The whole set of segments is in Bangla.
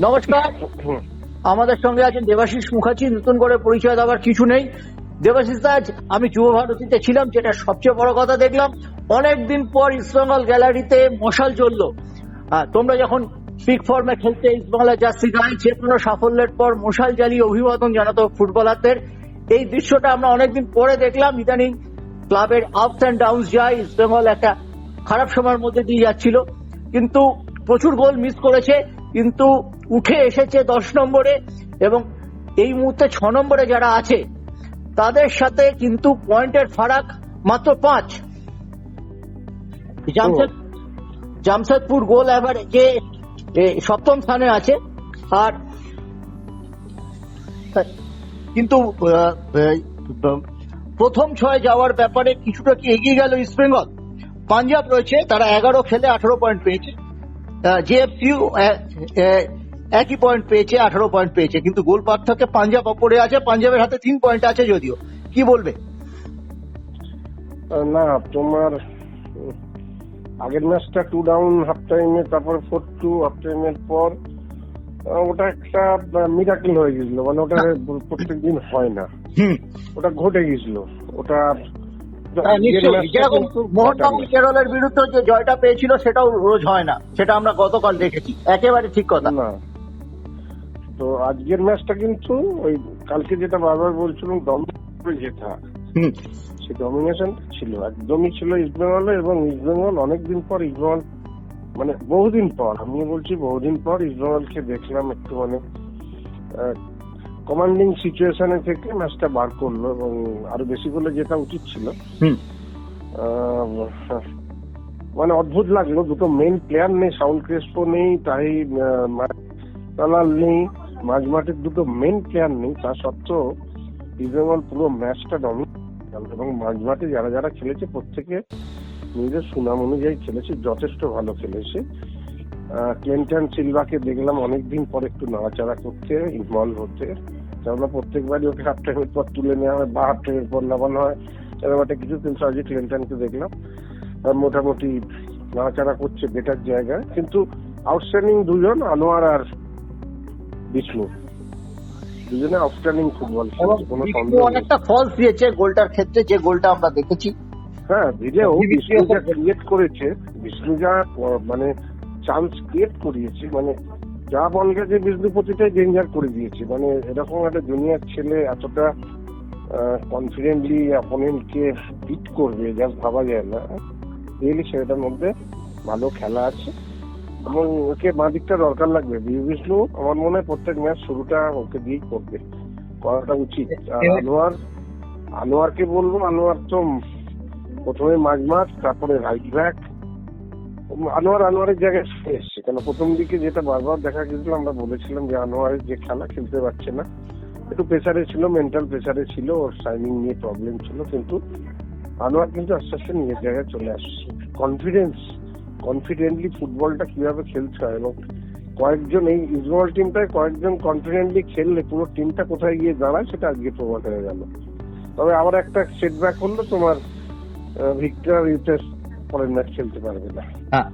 নমস্কার। আমাদের সঙ্গে আছেন দেবাশিস মুখার্জি। নতুন করে পরিচয় দেওয়ার কিছু নেই। দেবাশিস আজ আমি যুব ভারতীতে ছিলাম যেটা সবচেয়ে বড় কথা দেখলাম। অনেকদিন পর ইস্টবেঙ্গল গ্যালারিতে মশাল আহ, তোমরা যখন পিক ফর্মে খেলতে ইস্টবেঙ্গলের জার্সি গায়ে যে কোনো সাফল্যের পর মশাল জ্বালিয়ে অভিবাদন জানাতো ফুটবলারদের। এই দৃশ্যটা আমরা অনেকদিন পরে দেখলাম। ইদানিং ক্লাবের আপস অ্যান্ড ডাউন যায়। ইস্টবেঙ্গল একটা খারাপ সময়ের মধ্যে দিয়ে যাচ্ছিল। কিন্তু প্রচুর গোল মিস করেছে। কিন্তু উঠে এসেছে দশ নম্বরে এবং এই মুহূর্তে ছ নম্বরে যারা আছে, তাদের সাথে কিন্তু পয়েন্টের ফারাক মাত্র পাঁচ। জামশেদ জামশেদপুর গোল অ্যাভারেজে সপ্তম স্থানে আছে। আর কিন্তু প্রথম ছয় যাওয়ার ব্যাপারে কিছুটা কি এগিয়ে গেল ইস্টবেঙ্গল পাঞ্জাব রয়েছে, তারা এগারো খেলে আঠারো পয়েন্ট পেয়েছে। জেএফসিউ একই পয়েন্ট পেয়েছে আঠারো পয়েন্ট পেয়েছে কিন্তু গোল পার্থক্যে পাঞ্জাব ওপরে আছে পাঞ্জাবের হাতে তিন পয়েন্ট আছে যদিও। কি বলবে? না তোমার আগের ম্যাচটা টু ডাউন হাফ টাইমে তারপরে ফোর টু হাফ টাইমের পর ওটা একটা মিরাকেল হয়ে গেছিল মানে ওটা প্রত্যেক দিন হয় না। ওটা ঘটে গেছিল ওটা হ্যাঁ, মোহনবাগান কেরলের বিরুদ্ধে যে জয়টা পেয়েছিল সেটাও রোজ হয় না সেটা আমরা গতকাল দেখেছি একেবারে ঠিক কথা। না। তো আজকের ম্যাচটা কিন্তু ওই কালকে যেটা বারবার বলছিলাম দম হুম। সে ডমিনেশন ছিল একদমই ছিল ইস্টবেঙ্গলে এবং ইস্টবেঙ্গল অনেকদিন পর ইস্টবেঙ্গল মানে বহুদিন পর আমি বলছি বহুদিন পর ইস্টবেঙ্গলকে দেখলাম একটু মানে কমান্ডিং সিচুয়েশনে থেকে ম্যাচটা বার করল এবং আরও বেশি করলে যেটা উচিত ছিল। মানে অদ্ভুত লাগল দুটো মেন প্লেয়ার নেই সাউন্ড ক্রেসপো নেই তাই তালাল নেই মাঝমাঠের দুটো মেন প্লেয়ার নেই, তা সত্ত্বেও ইস্টবেঙ্গল পুরো ম্যাচটা ডমিনেট এবং মাঝমাঠে যারা যারা খেলেছে, প্রত্যেকে নিজের সুনাম অনুযায়ী খেলেছে, যথেষ্ট ভালো খেলেছে। ক্লিন্টন সিলভাকে দেখলাম অনেকদিন পর একটু নাড়াচাড়া করতে ইনভলভ হতে। কেননা প্রত্যেকবারই ওকে হাফ টাইমের পর তুলে নেওয়া হয়, বা হাফ টাইমের পর নামানো হয়। এরকম একটা কিছু কিন্তু আজকে ক্লিন্টনকে দেখলাম। মোটামুটি নাড়াচাড়া করছে বেটার জায়গায়। কিন্তু আউটস্ট্যান্ডিং দুজন, আনোয়ার আর বিষ্ণু। দুজনে আউটস্ট্যান্ডিং ফুটবল কোনো সন্দেহ অনেকটা ফলস দিয়েছে গোলটার ক্ষেত্রে যে গোলটা আমরা দেখেছি। হ্যাঁ ভিডিও বিষ্ণু যা ক্রিয়েট করেছে বিষ্ণু যা মানে চান্স ক্রিয়েট করিয়েছে মানে যা বল গেছে বিষ্ণু প্রতিটাই ডেঞ্জার করে দিয়েছে। মানে এরকম একটা জুনিয়র ছেলে এতটা কনফিডেন্টলি অপোনেন্টকে বিট করবে যা ভাবা যায় না। রিয়েলি সেটার মধ্যে ভালো খেলা আছে। এবং ওকে বাঁ দিকটা দরকার লাগবে। বিষ্ণু আমার মনে হয় প্রত্যেক ম্যাচ শুরুটা ওকে দিয়েই করবে। করাটা উচিত। আর আনোয়ার আনোয়ারকে বলব আনোয়ার তো প্রথমে মাঝমাঠ তারপরে রাইট ব্যাক আনোয়ার আনোয়ারের জায়গায় এসছে। কেন প্রথম দিকে যেটা বারবার দেখা গেছিল আমরা বলেছিলাম যে আনোয়ারের যে খেলা খেলতে পারছে না। একটু প্রেসারে ছিল মেন্টাল প্রেসারে ছিল ওর সাইনিং নিয়ে প্রবলেম ছিল কিন্তু আনোয়ার কিন্তু আস্তে আস্তে নিজের জায়গায় চলে আসছে। কনফিডেন্স কনফিডেন্টলি ফুটবলটা কীভাবে খেলতে হয় এবং কয়েকজন এই ইসবল টিমটায় কয়েকজন কনফিডেন্টলি খেললে পুরো টিমটা কোথায় গিয়ে দাঁড়ায় সেটা আজকে প্রমাণ হয়ে গেল। তবে আবার একটা সেটব্যাক হলো তোমার ভিক্টর ইউটেস পরের ম্যাচ খেলতে পারবে না। হ্যাঁ।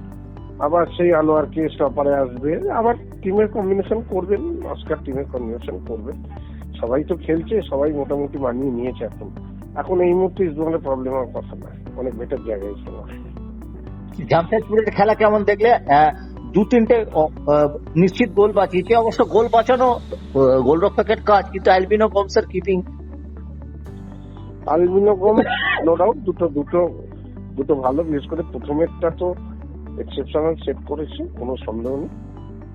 আবার সেই আনোয়ারকে স্টপারে আসবে আবার টিমের কম্বিনেশন করবেন অস্কার টিমের কম্বিনেশন করবে। সবাই তো খেলছে সবাই মোটামুটি মানিয়ে নিয়েছে এখন। এখন এই মুহূর্তে ইসবঙ্গলের প্রবলেম হওয়ার কথা না অনেক বেটার জায়গায় সময় জামশেদপুরের খেলা কেমন দেখলে? দু তিনটে নিশ্চিত গোল বাঁচিয়েছে অবশ্য গোল বাঁচানো গোলরক্ষকের কাজ কিন্তু অ্যালবিনো কমসের কিপিং। আলমিনো কম নো ডাউট দুটো দুটো দুটো ভালো বিশেষ করে প্রথমেরটা তো এক্সেপশনাল সেট করেছে কোনো সন্দেহ নেই।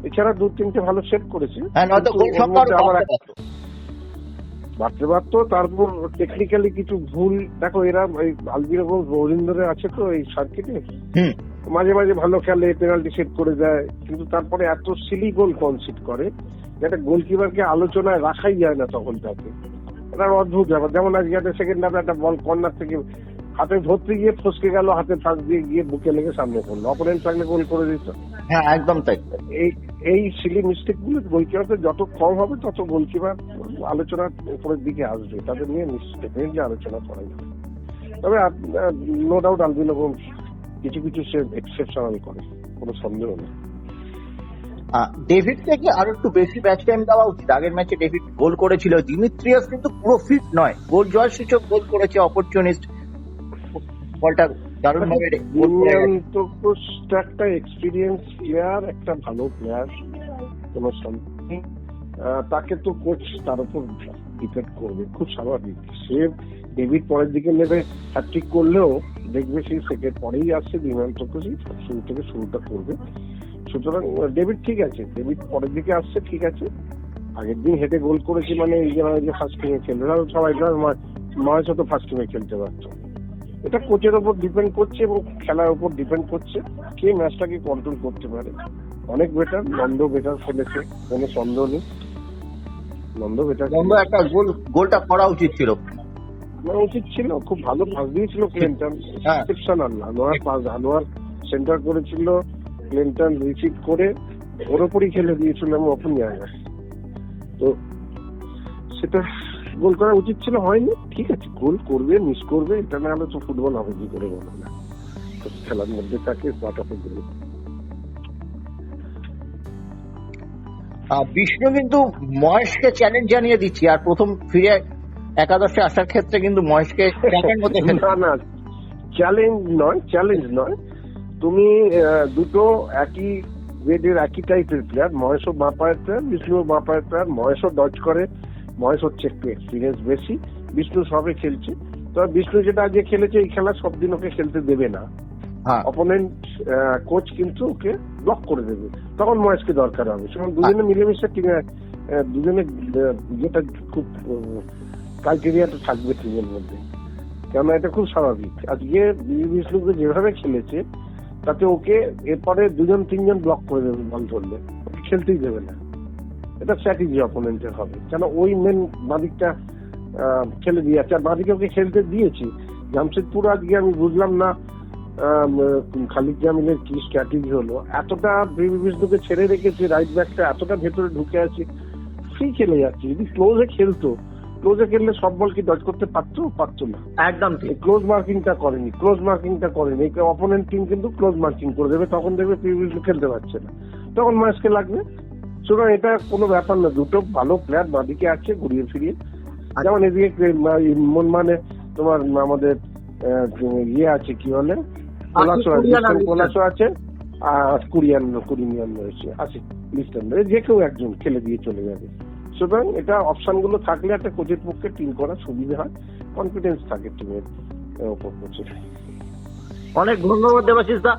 এছাড়া দু তিনটে ভালো সেট করেছে। হ্যাঁ নয়তো গোল সংখ্যা বাড়তে পারতো তারপর টেকনিক্যালি কিছু ভুল দেখো এরা এই আলবিনো গোল বহুদিন ধরে আছে তো এই সার্কিটে মাঝে মাঝে ভালো খেলে পেনাল্টি সেট করে দেয় কিন্তু তারপরে এত সিলি গোল কনসিড করে যেটা গোলকিপারকে আলোচনায় রাখাই যায় না তখন তাকে। এটা অদ্ভুত ব্যাপার। যেমন আজকে একটা সেকেন্ড হাফে একটা বল কর্নার থেকে হাতে ধরতে গিয়ে ফসকে গেল হাতে ফাঁস দিয়ে গিয়ে বুকে লেগে সামনে পড়ল। অপোনেন্ট থাকলে গোল করে দিত। হ্যাঁ একদম তাই। এই এই সিলি মিস্টেকগুলো গোলকিপারদের যত কম হবে তত গোলকিপার আলোচনার উপরের দিকে আসবে। তাদের নিয়ে ডেফিনেটলি আলোচনা করা যাবে। তবে নো ডাউট আলবিনো গোমস কিছু কিছু সে এক্সেপশনাল করে কোনো সন্দেহ নেই। ডেভিডকে কি আরও একটু বেশি ম্যাচ টাইম দেওয়া উচিত? আগের ম্যাচে ডেভিড গোল করেছিল। দিমিত্রিয়াস কিন্তু পুরো ফিট নয়। গোল জয় সূচক গোল করেছে অপরচুনিস্ট বলটা দারুণ ভাবে। তো একটা এক্সপিরিয়েন্স প্লেয়ার একটা ভালো প্লেয়ার কোনো তাকে তো কোচ তার উপর ডিপেন্ড করবে খুব স্বাভাবিক। সে ডেভিড পরের দিকে নেবে হ্যাট্রিক করলেও দেখবে সেই সেকেন্ড পরেই আসছে বিমানটকে সেই শুরু থেকে শুরুটা করবে। সুতরাং ডেভিড ঠিক আছে ডেভিড পরের দিকে আসছে ঠিক আছে। আগের দিন হেঁটে গোল করেছি মানে এই যে ফার্স্ট টিমে খেলবে তাহলে সবাই মহেশ তো ফার্স্ট টিমে খেলতে পারতো। এটা কোচের ওপর ডিপেন্ড করছে এবং খেলার ওপর ডিপেন্ড করছে। কে ম্যাচটাকে কন্ট্রোল করতে পারে? অনেক বেটার নন্দ বেটার খেলেছে কোনো সন্দেহ নেই। নন্দ বেটার বন্ধ একটা গোল গোলটা করা উচিত ছিল। করা উচিত ছিল খুব ভালো পাস দিয়েছিল Clinton. Exceptional Anwar pass Anwar centre করেছিল। ক্লিন্টন রিসিভ করে ওর ওপরই খেলে দিয়েছিল আমি ওপেন জায়গায়। তো সেটা গোল করা উচিত ছিল হয়নি। ঠিক আছে গোল করবে মিস করবে এটা না হলে তো ফুটবল হবে কি করে বলো না। খেলার মধ্যে বাটাতে গেলে বিষ্ণু কিন্তু মহেশকে চ্যালেঞ্জ জানিয়ে দিচ্ছি আর প্রথম ফিরে একাদশে আসার ক্ষেত্রে কিন্তু মহেশকে না না চ্যালেঞ্জ নয় চ্যালেঞ্জ নয়। তুমি দুটো একই গ্রেডের একই টাইপের প্লেয়ার মহেশও বাঁ পায়ের প্লেয়ার বিষ্ণুও বাঁ পায়ের প্লেয়ার মহেশও ডচ করে। মহেশ হচ্ছে একটু এক্সপিরিয়েন্স বেশি। বিষ্ণু সবে খেলছে। তবে বিষ্ণু যেটা আজকে খেলেছে এই খেলা সব দিন ওকে খেলতে দেবে না। হ্যাঁ। অপোনেন্ট কোচ কিন্তু ওকে ব্লক করে দেবে। তখন মহেশকে দরকার হবে। সেখানে দুজনে মিলেমিশে দুজনে যেটা খুব ক্রাইটেরিয়াটা থাকবে টিমের মধ্যে। কেননা এটা খুব স্বাভাবিক। আজকে বিষ্ণুকে যেভাবে খেলেছে তাতে ওকে এরপরে দুজন তিনজন ব্লক করে দেবে বল ধরলে। খেলতেই দেবে না। এটা স্ট্র্যাটেজি অপোনেন্টের হবে। কেন ওই মেন বাদিকটা খেলে দিয়ে যাচ্ছে আর বাদিকে ওকে খেলতে দিয়েছি। জামশেদপুর আজকে আমি বুঝলাম না খালিদ জামিলের কি স্ট্র্যাটেজি হলো। এতটা বিষ্ণুকে ছেড়ে রেখেছে রাইট ব্যাকটা এতটা ভেতরে ঢুকে আছে ফ্রি খেলে যাচ্ছে। যদি ক্লোজে খেলতো ক্লোজে খেললে সব বল কি ডজ করতে পারতো? পারতো না। একদম ক্লোজ মার্কিংটা করেনি ক্লোজ মার্কিংটা করেনি। অপোনেন্ট টিম কিন্তু ক্লোজ মার্কিং করে দেবে তখন দেখবে প্রিভিয়াসলি খেলতে পারছে না। তখন ম্যাচকে লাগবে। সুতরাং এটা কোনো ব্যাপার না। দুটো ভালো প্লেয়ার বাদিকে আছে ঘুরিয়ে ফিরিয়ে। যেমন এদিকে মন মানে তোমার আমাদের ইয়ে আছে কি বলে? কোলাসো আছে আর ইস্টার্ন কোলাসো আছে আর কুরিয়ান কুরিয়ান রয়েছে আছে লিস্টার্ন যে কেউ একজন খেলে দিয়ে চলে যাবে। সুতরাং এটা অপশনগুলো থাকলে একটা কোচের পক্ষে টিম করা সুবিধা হয় কনফিডেন্স থাকে টিমের ওপর কোচের অনেক ধন্যবাদ দেবাশিস দা।